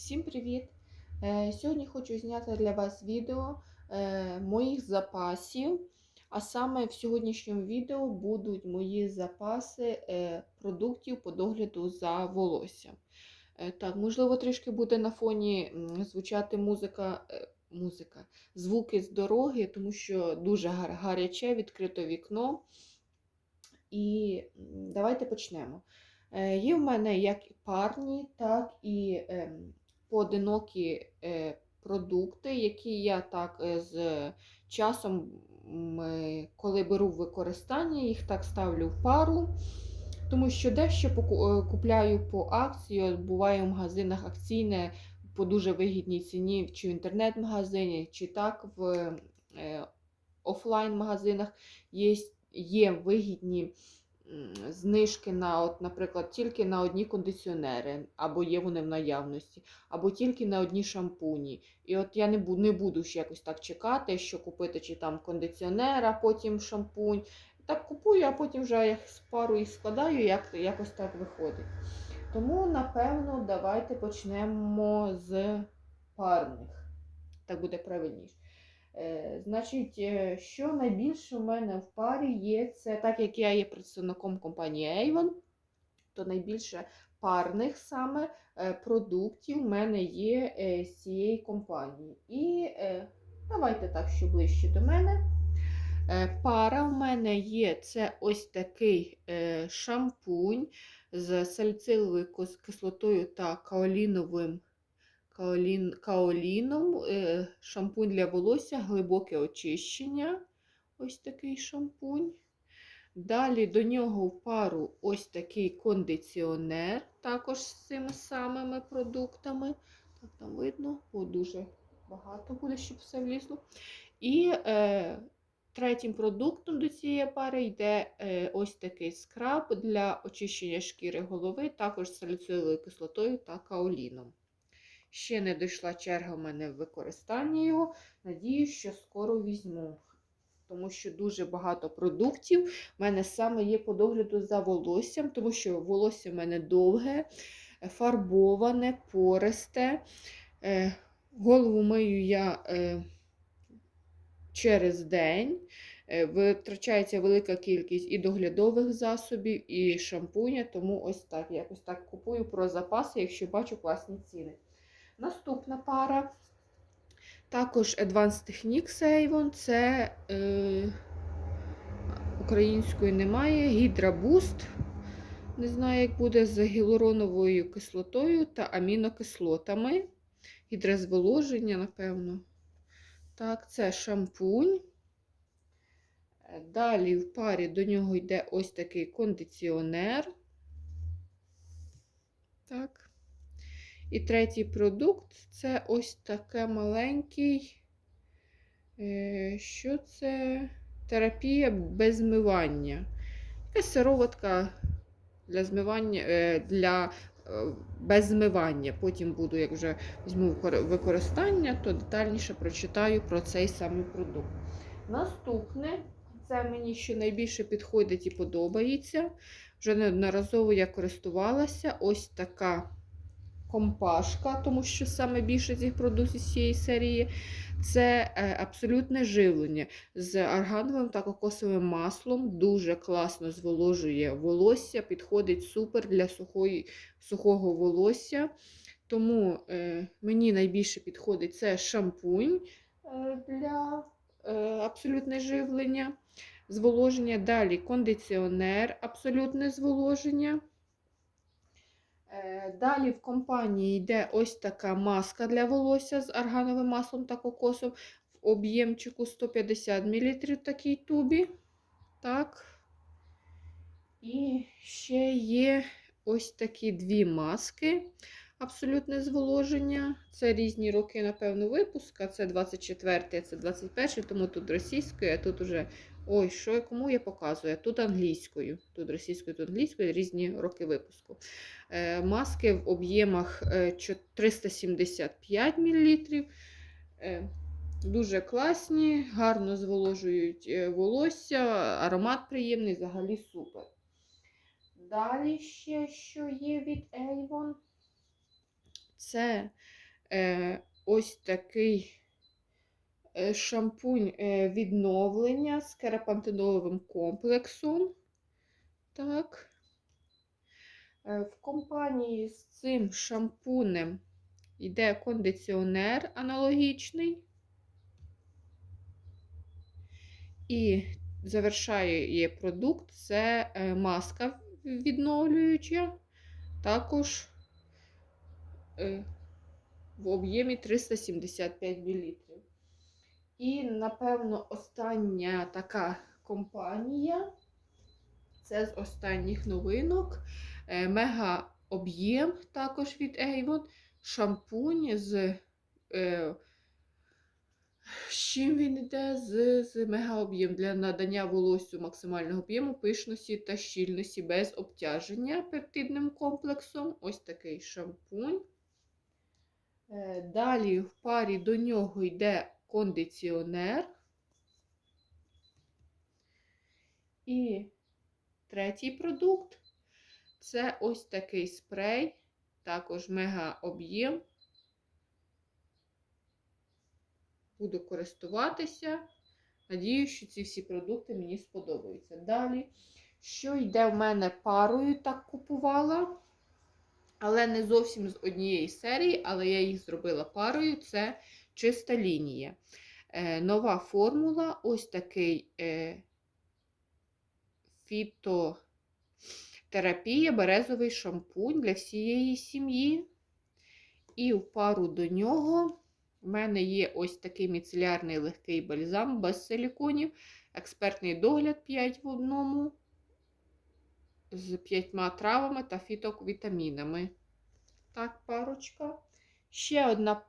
Всім привіт! Е, Сьогодні хочу зняти для вас відео е, моїх запасів. А саме в сьогоднішньому відео будуть мої запаси е, продуктів по догляду за волоссям. Так, можливо, трішки буде на фоні звучати музика, музика, звуки з дороги, тому що дуже гаряче, відкрито вікно. І давайте почнемо. Є в мене як парні, так і ем, поодинокі е, продукти, які я так е, з часом, коли беру використання, їх так ставлю в пару. Тому що дещо купляю по акції, буває в магазинах акційне по дуже вигідній ціні, чи в інтернет-магазині, чи так в е, офлайн-магазинах є, є вигідні знижки на, от, наприклад, тільки на одні кондиціонери, або є вони в наявності, або тільки на одні шампуні. І от я не буду, не буду ще якось так чекати, що купити чи там кондиціонер, а потім шампунь. Так купую, а потім вже я пару їх складаю, як, якось так виходить. Тому, напевно, давайте почнемо з парних. Так буде правильніше. Е, Значить, е, що найбільше у мене в парі є, це так як я є представником компанії Avon, то найбільше парних саме е, продуктів в мене є з цієї компанії. І давайте так, що ближче до мене. Пара в мене є це ось такий шампунь з саліциловою кис- кислотою та каоліновим каолін, каоліном. Е, Шампунь для волосся, глибоке очищення. Ось такий шампунь. Далі до нього в пару ось такий кондиціонер, також з цими самими продуктами. Так, там видно, бо дуже багато буде, щоб все влізло. І е, третім продуктом до цієї пари йде е, ось такий скраб для очищення шкіри голови, також з саліциловою кислотою та каоліном. Ще не дійшла черга в мене в використанні його. Надіюсь, що скоро візьму. Тому що дуже багато продуктів в мене саме є по догляду за волоссям, тому що волосся в мене довге, фарбоване, пористе. Е, Голову мию я е, через день. Е, Витрачається велика кількість і доглядових засобів, і шампуня, тому ось так. Якось так купую про запаси, якщо бачу класні ціни. Наступна пара. Також Advanced Techniques Avon. Це е, української немає. Hydra Boost. Не знаю, як буде з гіалуроновою кислотою та амінокислотами. Гідрозволоження, напевно. Так, це шампунь. Далі в парі до нього йде ось такий кондиціонер. Так. І третій продукт це ось таке маленький. е, Що це? Терапія без змивання. Якась сироватка для змивання, е, для е, без змивання. Потім буду, як вже візьму використання, то детальніше прочитаю про цей самий продукт. Наступне, це мені що найбільше підходить і подобається. Вже неодноразово я користувалася. Ось така компашка, тому що саме більше цих продуктів з цієї серії це е, абсолютне живлення з аргановим та кокосовим маслом. Дуже класно зволожує волосся, підходить супер для сухої, сухого волосся. Тому е, мені найбільше підходить це шампунь е, для е, абсолютне живлення, зволоження. Далі кондиціонер, абсолютне зволоження. Е, Далі в компанії йде ось така маска для волосся з аргановим маслом та кокосом в об'ємчику 150 мл в такій тубі. Так. І ще є ось такі дві маски. Абсолютне зволоження. Це різні роки, напевно, випуска. Це 24, а це 21, тому тут російською, а тут уже. Ой, що кому я показую? Тут англійською. Тут російською, тут англійською, різні роки випуску. Е, Маски в об'ємах е, 375 мл. Дуже класні, гарно зволожують е, волосся, аромат приємний, взагалі супер. Далі ще що є від Avon. Це е, ось такий е, шампунь е, відновлення з керапантеноловим комплексом. Так. Е, в компанії з цим шампунем йде кондиціонер аналогічний. І завершає продукт це е, маска відновлююча, також е, в об'ємі 375 мл. І, напевно, остання така компанія це з останніх новинок. Е, Мега об'єм також від Avon. Шампунь з. Е, з чим він йде? З, з мегаоб'єм для надання волоссю максимального об'єму, пишності та щільності без обтяження пептидним комплексом. Ось такий шампунь. Е, Далі в парі до нього йде кондиціонер. І третій продукт це ось такий спрей, також мега об'єм. Буду користуватися. Надіюсь, що ці всі продукти мені сподобаються. Далі, що йде в мене парою, так купувала. Але не зовсім з однієї серії, але я їх зробила парою. Це чиста лінія. Е, нова формула ось такий е, фітотерапія, березовий шампунь для всієї сім'ї. І в пару до нього в мене є ось такий міцелярний легкий бальзам без силіконів, експертний догляд 5 в одному, з п'ятьма травами та фітовітамінами. Так, парочка. Ще одна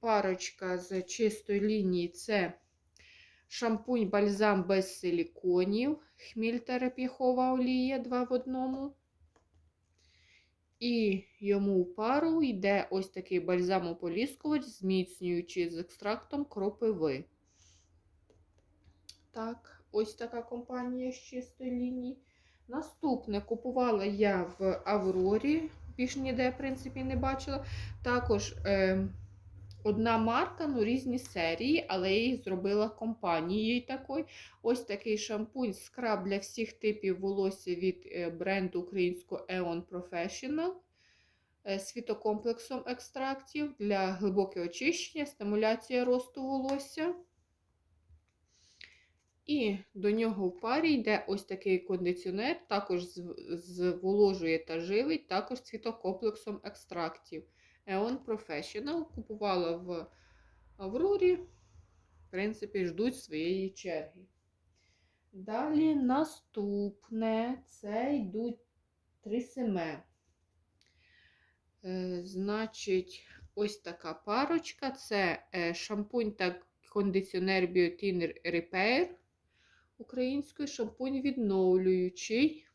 парочка з чистої лінії це шампунь бальзам без силіконів, хміль терапіхова олія 2 в одному. І йому в пару йде ось такий бальзамополіскувач, зміцнюючий з екстрактом кропиви. Так, ось така компанія з чистої лінії. Наступне купувала я в Аврорі, більш ніде, в принципі, не бачила. Також е, одна марка, ну різні серії, але їх зробила компанією такою. Ось такий шампунь, скраб для всіх типів волосся від е, бренду українського Aeon Professional е, з фітокомплексом екстрактів для глибокого очищення, стимуляція росту волосся. І до нього в парі йде ось такий кондиціонер, також зволожує та живить, також з фітокомплексом екстрактів. Eon Professional. Купувала в Аврорі. В принципі, ждуть своєї черги. Далі наступне це йдуть трисеме. Е, значить, ось така парочка це е, шампунь та кондиціонер Biotin Repair. Українською шампунь відновлюючий.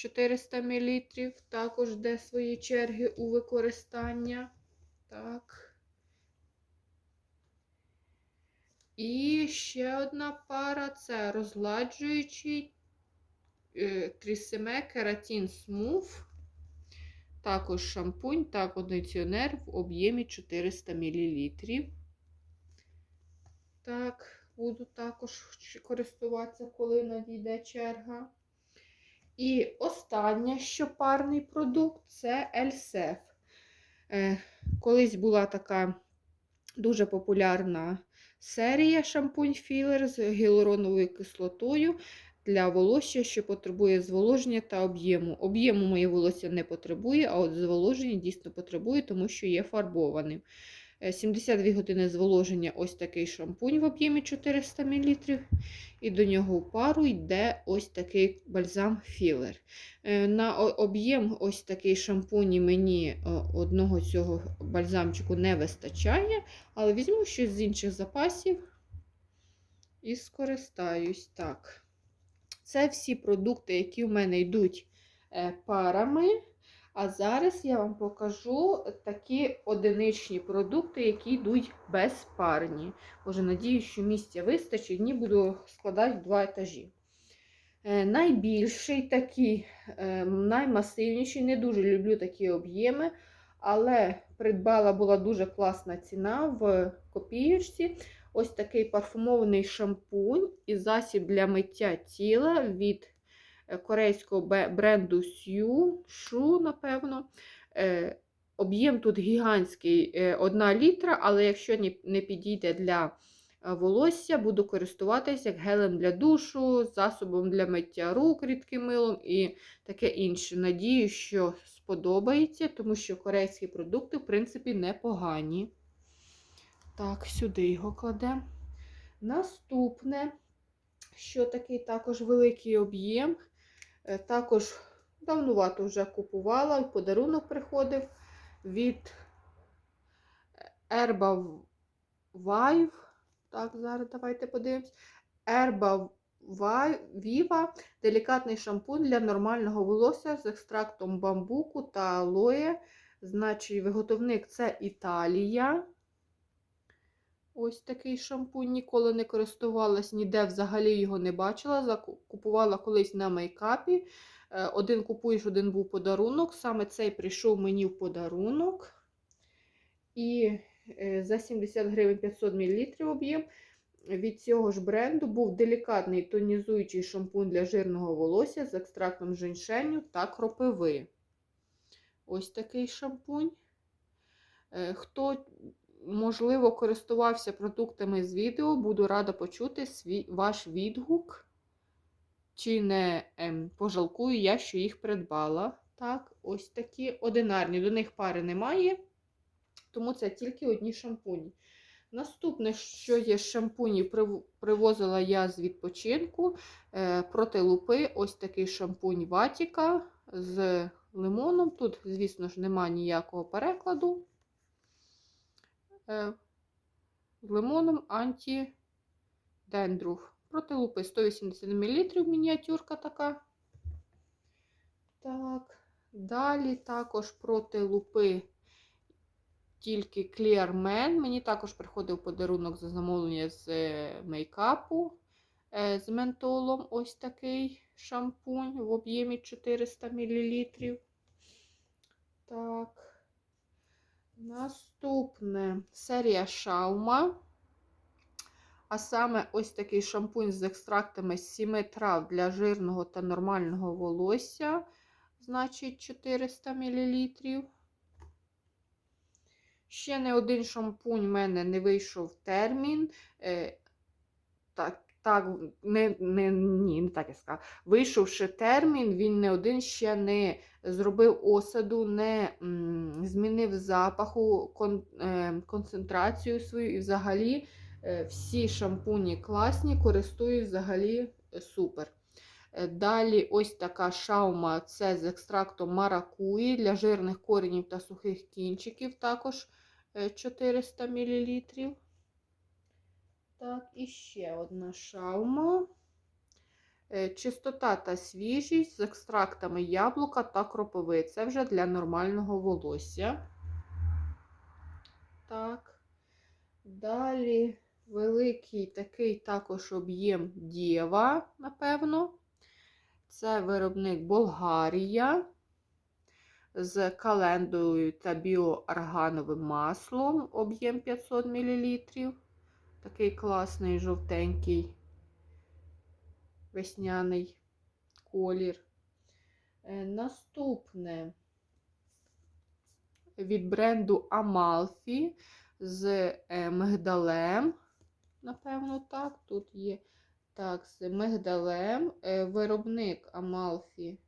400 мл. Також де свої черги у використання. Так. І ще одна пара це розгладжуючий е, Трісеме Кератін Смув. Також шампунь та кондиціонер в об'ємі 400 мл. Так, буду також користуватися, коли надійде черга. І останнє, що парний продукт це Ельсеф. Колись була така дуже популярна серія шампунь-філер з гіалуроновою кислотою для волосся, що потребує зволоження та об'єму. Об'єму моє волосся не потребує, а от зволоження дійсно потребує, тому що є фарбованим. 72 е, години зволоження ось такий шампунь в об'ємі 400 мл. І до нього в пару йде ось такий бальзам філер. Е, на об'єм ось такий шампунь мені е, одного цього бальзамчику не вистачає, але візьму щось з інших запасів і скористаюсь. Так. Це всі продукти, які в мене йдуть парами. А зараз я вам покажу такі одиничні продукти, які йдуть безпарні. Боже, надію, що місця вистачить, дні буду складати в два етажі. Е, найбільший такий, е, наймасивніший, не дуже люблю такі об'єми, але придбала була дуже класна ціна в копієчці. Ось такий парфумований шампунь і засіб для миття тіла від корейського бренду Sue, Shu, напевно. Е, Об'єм тут гігантський 1 літра, але якщо не підійде для е, волосся, буду користуватися як гелем для душу, засобом для миття рук рідким милом і таке інше. Надію, що сподобається, тому що корейські продукти, в принципі, непогані. Так, сюди його кладемо. Наступне, що такий також великий об'єм. Е, Також давнувато вже купувала, подарунок приходив від Erba Vive. Так, зараз давайте подивимось. Vi- Viva делікатний шампунь для нормального волосся з екстрактом бамбуку та алоє. Значить, виготовник це Італія. Ось такий шампунь. Ніколи не користувалась, ніде взагалі його не бачила. Купувала колись на мейкапі. Е, Один купуєш, один був подарунок. Саме цей прийшов мені в подарунок. І е, за 70 гривень 500 мл об'єм. Від цього ж бренду був делікатний тонізуючий шампунь для жирного волосся з екстрактом женьшеню та кропиви. Ось такий шампунь. Е, Хто, можливо, користувався продуктами з відео, буду рада почути свій, ваш відгук. Чи не ем, пожалкую я, що їх придбала. Так, ось такі одинарні. До них пари немає, тому це тільки одні шампуні. Наступне, що є прив- привозила я з відпочинку е, проти лупи. Ось такий шампунь Ватіка з лимоном. Тут, звісно ж, нема ніякого перекладу. Е, лимоном антидендруф. Проти лупи 180 мл мініатюрка така. Так, далі також проти лупи тільки Man. Мені також приходив подарунок за замовлення з е, мейкапу е, з ментолом. Ось такий шампунь в об'ємі 400 мл. Так. Наступне серія Шаума. А саме ось такий шампунь з екстрактами з 7 трав для жирного та нормального волосся. Значить, 400 мл. Ще не один шампунь в мене не вийшов термін. Е, так, так, не, не, ні, не так я сказала. Вийшовши термін, він не один ще не зробив осаду, не змінив запаху, е, концентрацію свою і взагалі е, всі шампуні класні, користуюсь взагалі е, супер. Далі ось така шаума це з екстрактом маракуї для жирних коренів та сухих кінчиків, також е, 400 мл. Так, і ще одна шаума. Е, Чистота та свіжість з екстрактами яблука та кропиви. Це вже для нормального волосся. Так. Далі великий такий також об'єм Дєва, напевно. Це виробник Болгарія з календою та біооргановим маслом, об'єм 500 мл. Такий класний жовтенький весняний колір. Е, Наступне від бренду Amalfi з е, мигдалем. Напевно, так. Тут є так, з мигдалем. Е, Виробник Amalfi.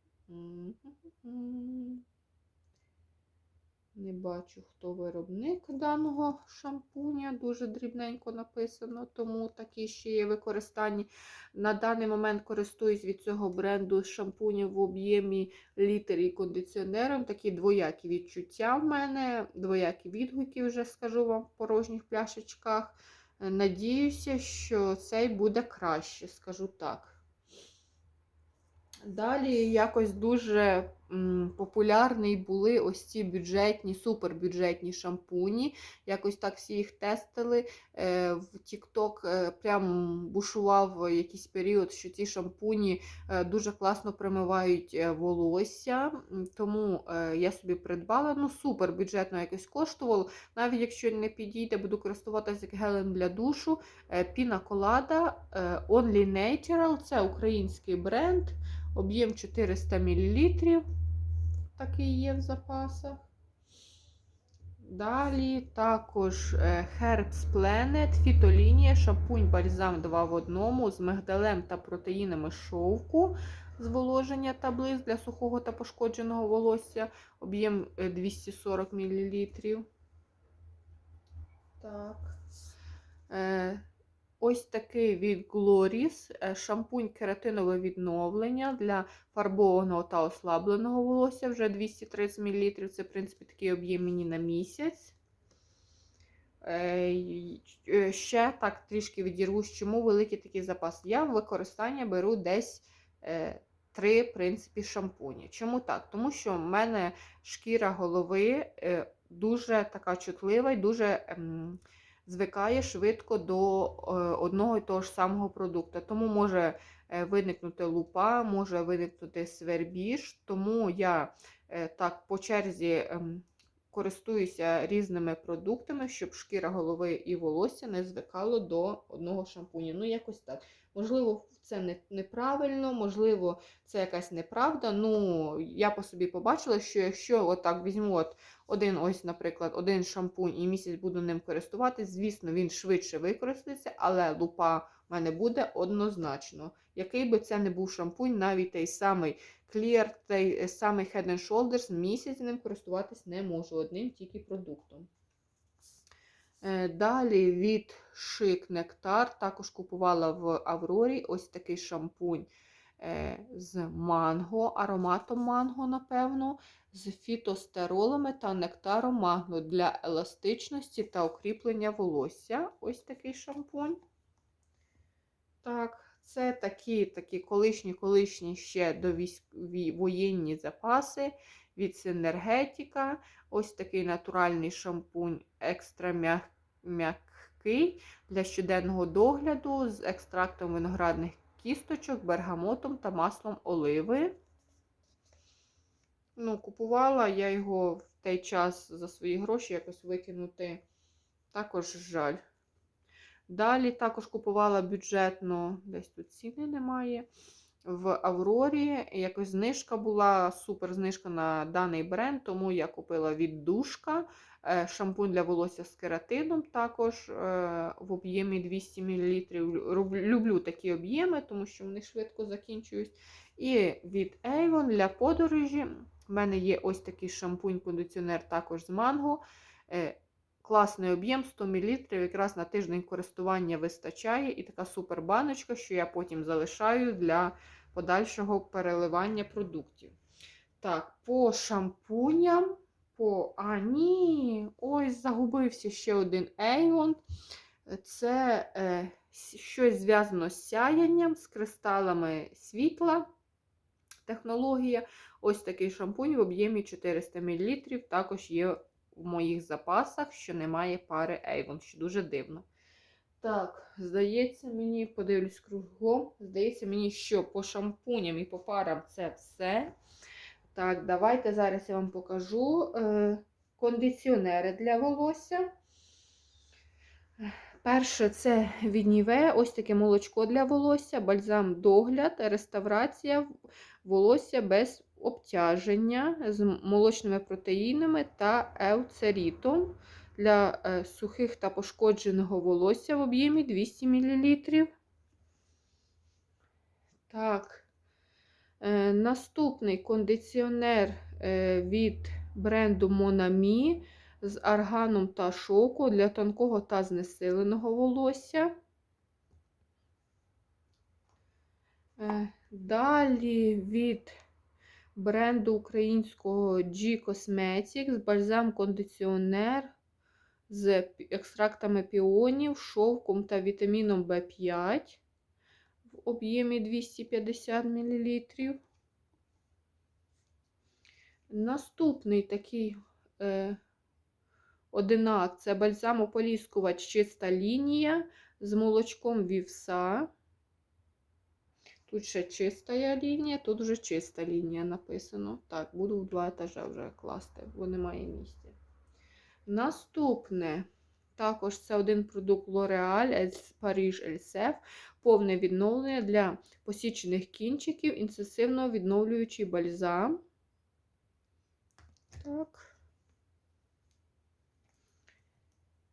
Бачу, хто виробник даного шампуня. Дуже дрібненько написано, тому такі ще є використанні. На даний момент користуюсь від цього бренду шампунів в об'ємі літр і кондиціонером. Такі двоякі відчуття в мене, двоякі відгуки, вже скажу вам в порожніх пляшечках. Е, Надіюся, що цей буде краще, скажу так. Далі якось дуже популярні були ось ці бюджетні, супербюджетні шампуні. Якось так всі їх тестили. Е, В TikTok е, прям бушував якийсь період, що ці шампуні е, дуже класно промивають е, волосся. Тому я собі придбала. Ну, супер бюджетно якось коштувало. Навіть якщо не підійде, буду користуватися як гелем для душу. Піна Колада Only Natural це український бренд, об'єм 400 мл. Такий є в запасах. Далі також е, Hertz Planet, фітолінія, шампунь бальзам 2 в 1 з мигдалем та протеїнами шовку, зволоження та блиск для сухого та пошкодженого волосся, об'єм е, 240 мл. Так. Ось такий від Gloris е, шампунь кератинове відновлення для фарбованого та ослабленого волосся вже 230 мл. Це, в принципі, такий об'єм мені на місяць. Е, е, Ще так трішки відірвусь, чому великий такий запас. Я в використання беру десь три принципі, шампуні. Чому так? Тому що в мене шкіра голови дуже така чутлива і дуже. Звикає швидко до е, одного і того ж самого продукту. Тому може е, виникнути лупа, може виникнути свербіж. Тому я е, так по черзі ем, користуюся різними продуктами, щоб шкіра голови і волосся не звикало до одного шампуня. Ну, якось так. Можливо, це не, неправильно, можливо, це якась неправда. Ну, я по собі побачила, що якщо отак візьму от один, ось, наприклад, один шампунь і місяць буду ним користуватись, звісно, він швидше використається, але лупа мене буде однозначно. Який би це не був шампунь, навіть той самий Clear, той самий Head and Shoulders, місяць ним користуватись не можу, одним тільки продуктом. Е, Далі від Chic Nectar також купувала в Аврорі ось такий шампунь е, з манго, ароматом манго, напевно, з фітостеролами та нектаром манго для еластичності та укріплення волосся. Ось такий шампунь. Так, це такі такі колишні-колишні ще довійськові воєнні запаси від Синергетіка. Ось такий натуральний шампунь екстра м'як- м'який для щоденного догляду з екстрактом виноградних кісточок, бергамотом та маслом оливи. Ну, купувала я його в той час за свої гроші якось викинути. Також жаль. Далі також купувала бюджетно, десь тут ціни немає. В Аврорі якось знижка була, супер знижка на даний бренд, тому я купила від душка е, шампунь для волосся з кератином, також е, в об'ємі 200 мл. Люблю такі об'єми, тому що вони швидко закінчують. І від Avon для подорожі. У мене є ось такий шампунь-кондиціонер також з манго. Класний об'єм 100 мл, якраз на тиждень користування вистачає. І така супер баночка, що я потім залишаю для подальшого переливання продуктів. Так, по шампуням. По... А, ні, ось загубився ще один Avon. Це е, щось зв'язано з сяянням, з кристалами світла. Технологія. Ось такий шампунь в об'ємі 400 мл. Також є в моїх запасах, що немає пари Avon, що дуже дивно. Так, здається, мені, подивлюсь кругом, здається мені, що по шампуням і по парам це все. Так, давайте зараз я вам покажу е, кондиціонери для волосся. Перше це від Ніве, ось таке молочко для волосся, бальзам догляд, реставрація волосся без обтяження з молочними протеїнами та еуцерітом для е, сухих та пошкодженого волосся в об'ємі 200 мл. Так. Е, наступний кондиціонер е, від бренду Monami з арганом та шоку для тонкого та знесиленого волосся. Далі від бренду українського G Cosmetics бальзам кондиціонер з екстрактами піонів, шовком та вітаміном В5 в об'ємі 250 мл. Наступний такий е, одинак це бальзамополіскувач чиста лінія з молочком вівса. Тут ще чиста лінія, тут вже чиста лінія написано. Так, буду в два етажа вже класти, бо немає місця. Наступне, також це один продукт L'Oreal Paris Elsef. Повне відновлення для посічених кінчиків, інцесивно відновлюючий бальзам. Так.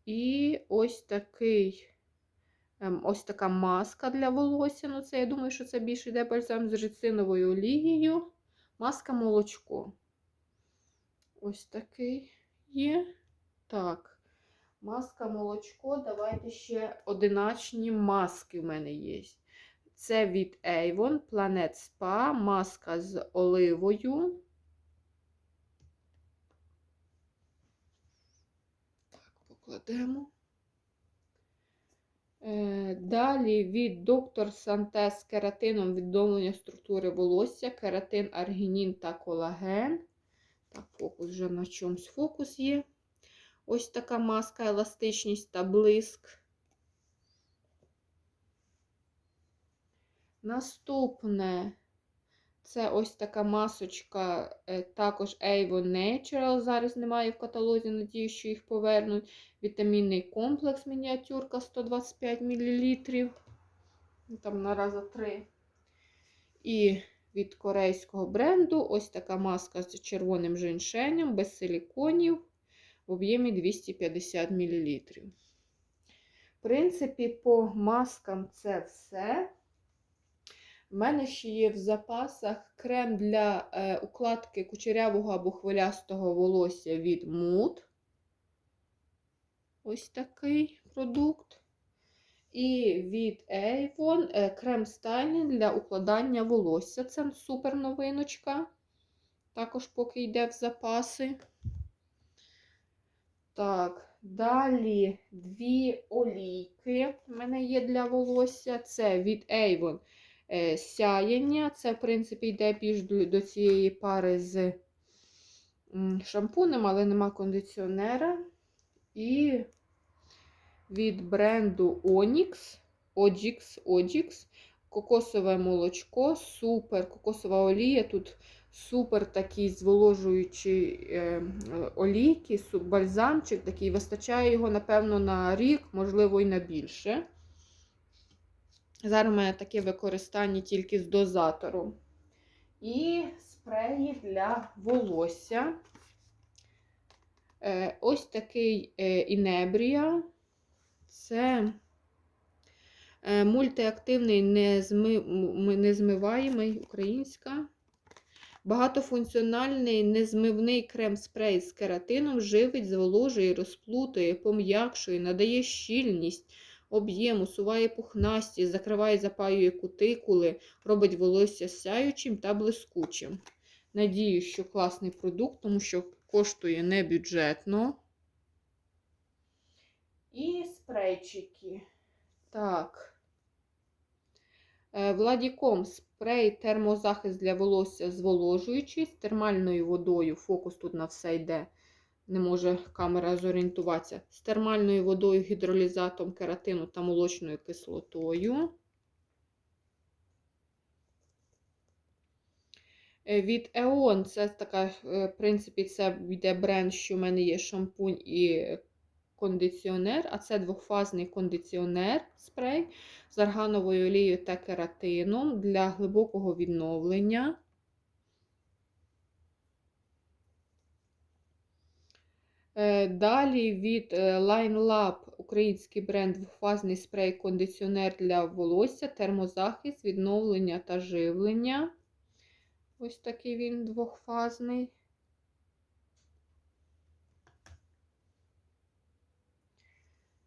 І ось такий Ось така маска для волосся. Ну, це я думаю, що це більше йде бальзам з рциновою олією. Маска молочко. Ось такий є. Так. Маска молочко. Давайте ще одиначні маски в мене є. Це від Avon Planet Spa, маска з оливою. Так, покладемо. Е, Далі від доктор Сантез з кератином відновлення структури волосся, кератин, аргінін та колаген. Так, фокус вже на чомусь фокус є. Ось така маска, еластичність та блиск. Наступне це ось така масочка, е, також Avon Natural. Зараз немає в каталозі, надію, що їх повернуть. Вітамінний комплекс мініатюрка 125 мл. Там на раза 3. І від корейського бренду ось така маска з червоним женьшенем, без силіконів в об'ємі 250 мл. В принципі, по маскам це все. У мене ще є в запасах крем для е, укладки кучерявого або хвилястого волосся від Mood. Ось такий продукт. І від Avon е, крем стайлінг для укладання волосся. Це супер новиночка. Також поки йде в запаси. Так, далі дві олійки в мене є для волосся. Це від Avon сяєння. Це, в принципі, йде більш до, до цієї пари з шампунем, але нема кондиціонера. І від бренду Onyx, Ojix, Ojix, кокосове молочко, супер кокосова олія. Тут супер такий зволожуючий е, олійки, бальзамчик такий. Вистачає його, напевно, на рік, можливо, і на більше. Зараз у мене таке використання тільки з дозатором. І спреї для волосся. Е, Ось такий е, інебрія. Це е, мультиактивний незми... незмиваємий українська. Багатофункціональний незмивний крем-спрей з кератином живить, зволожує, розплутує, пом'якшує, надає щільність, об'єм, усуває пухнасті, закриває, запаює кутикули, робить волосся сяючим та блискучим. Надію, що класний продукт, тому що коштує небюджетно. І спрейчики. Так. Е, Владіком спрей термозахист для волосся зволожуючий з термальною водою. Фокус тут на все йде. Не може камера зорієнтуватися. З термальною водою, гідролізатом кератину та молочною кислотою. Е, Від Еон, це така, е, в принципі, це йде бренд, що в мене є шампунь і кондиціонер, а це двохфазний кондиціонер спрей з аргановою олією та кератином для глибокого відновлення. Далі від е, Line Lab український бренд двохфазний спрей-кондиціонер для волосся, термозахист, відновлення та живлення. Ось такий він двохфазний.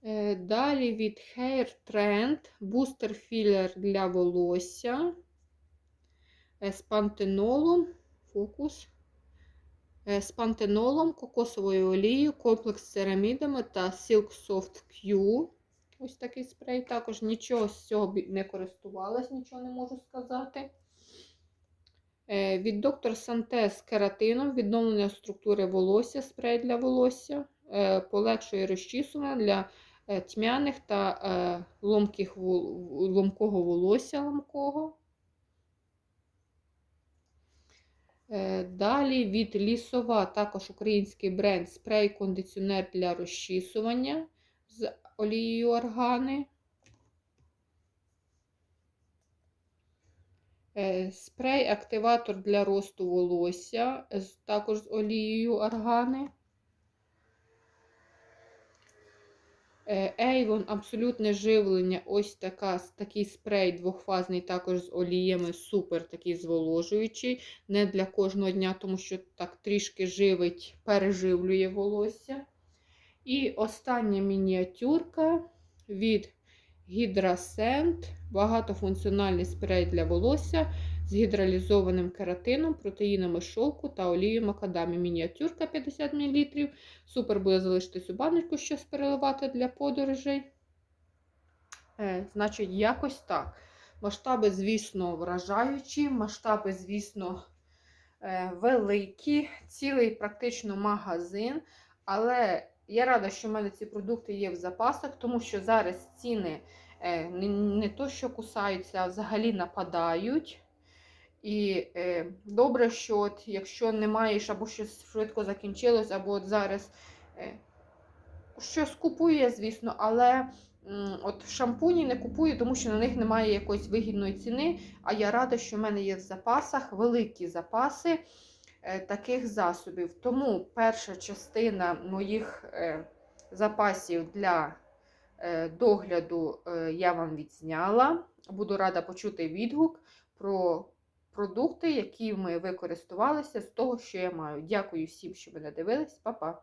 Е, Далі від Hair Trend бустер філер для волосся е, з пантенолом, фокус, е, з пантенолом, кокосовою олією, комплекс з церамідами та Silk Soft Q. Ось такий спрей. Також нічого з цього не користувалась, нічого не можу сказати. Е, Від доктор Санте з кератином, відновлення структури волосся, спрей для волосся, е, полегшує розчісування для е, тьмяних та е, ломких, ломкого волосся ламкого. Е, Далі від лісова, також український бренд спрей-кондиціонер для розчісування з олією органи. Е, Спрей-активатор для росту волосся, також з олією органи. Е, Avon абсолютне живлення. Ось така, такий спрей двохфазний, також з оліями, супер такий зволожуючий. Не для кожного дня, тому що так трішки живить, переживлює волосся. І остання мініатюрка від Hydrascent. Багатофункціональний спрей для волосся з гідралізованим кератином, протеїнами шовку та олією макадамі. Мініатюрка 50 мл. Супер буде залишитись у баночку, щось переливати для подорожей. Е, значить, якось так. Масштаби, звісно, вражаючі, масштаби, звісно, е, великі, цілий практично магазин. Але я рада, що в мене ці продукти є в запасах, тому що зараз ціни е, не то, що кусаються, а взагалі нападають. І е, добре, що от, якщо не маєш або щось швидко закінчилось, або от зараз е, щось купує, звісно, але м, от шампуні не купую, тому що на них немає якоїсь вигідної ціни. А я рада, що в мене є в запасах великі запаси е, таких засобів. Тому перша частина моїх е, запасів для е, догляду е, я вам відзняла. Буду рада почути відгук про продукти, які ми використовувалися з того, що я маю. Дякую всім, що мене дивились. Па-па!